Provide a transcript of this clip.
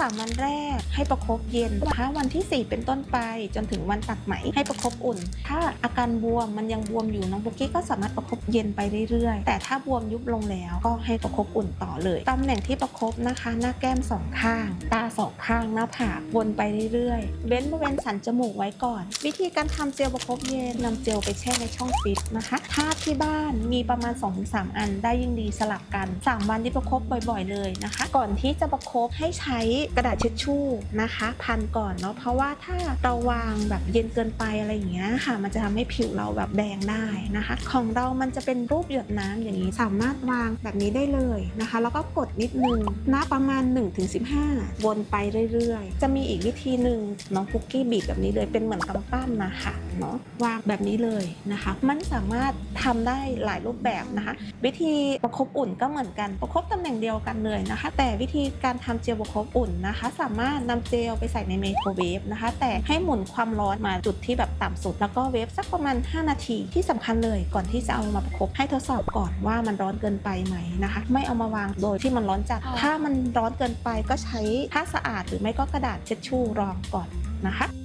สามวันแรกให้ประคบเย็นถ้าวันที่ 4 เป็นต้นไป จนถึงวันตัดไหมให้ประคบอุ่น ถ้าอาการบวมมันยังบวมอยู่น้องบุกกี้ก็สามารถประคบเย็นไปเรื่อยๆ แต่ถ้าบวมยุบลงแล้วก็ให้ประคบอุ่นต่อเลยตำแหน่งที่ประคบนะคะ หน้าแก้มสองข้าง ตาสองข้างหน้าผากวนไปเรื่อยๆเว้นบริเวณสันจมูกไว้ก่อน วิธีการทำเจลประคบเย็นนำเจลไปแช่ในช่องฟิตนะคะถ้าที่บ้านมีประมาณ 2-3 อันได้ยิ่งดีสลับกัน 3 วันที่ประคบบ่อย ๆ เลยนะคะ ก่อนที่จะประคบให้ใช้กระดาษเช็ดชู่นะคะ พันก่อนเนาะเพราะว่าถ้าเราวางแบบเย็นเกินไปอะไรอย่างเงี้ยค่ะ มันจะทำให้ผิวเราแบบแดงได้นะคะ ของเรามันจะเป็นรูปหยดน้ำอย่างนี้สามารถวางแบบนี้ได้เลยนะคะ แล้วก็กดนิดนึงนะประมาณ 1-15 วนไปเรื่อยๆ จะมีอีกวิธีหนึ่งน้องคุกกี้บีบแบบนี้เลยเป็นเหมือนกำปั้นนะคะเนาะวางแบบนี้เลยนะคะ มันสามารถทำได้หลายรูปแบบนะคะ วิธีประคบอุ่นก็เหมือนกันประคบตำแหน่งเดียวกันเลยนะคะ แต่วิธีการทำเจลประคบอุ่นนะคะ สามารถนำเจลไปใส่ในไมโครเวฟนะคะ แต่ให้หมุนความร้อนมาจุดที่แบบต่ำสุด แล้วก็เวฟสักประมาณ 5 นาทีที่สำคัญเลยก่อนที่จะเอามาประคบให้ทดสอบก่อนว่ามันร้อนเกินไปไหมนะคะ ไม่เอามาวางโดยที่มันร้อนจัด ถ้ามันร้อนเกินไปก็ใช้ผ้าสะอาดหรือไม่ก็กระดาษเช็ดชู่รองก่อนนะคะ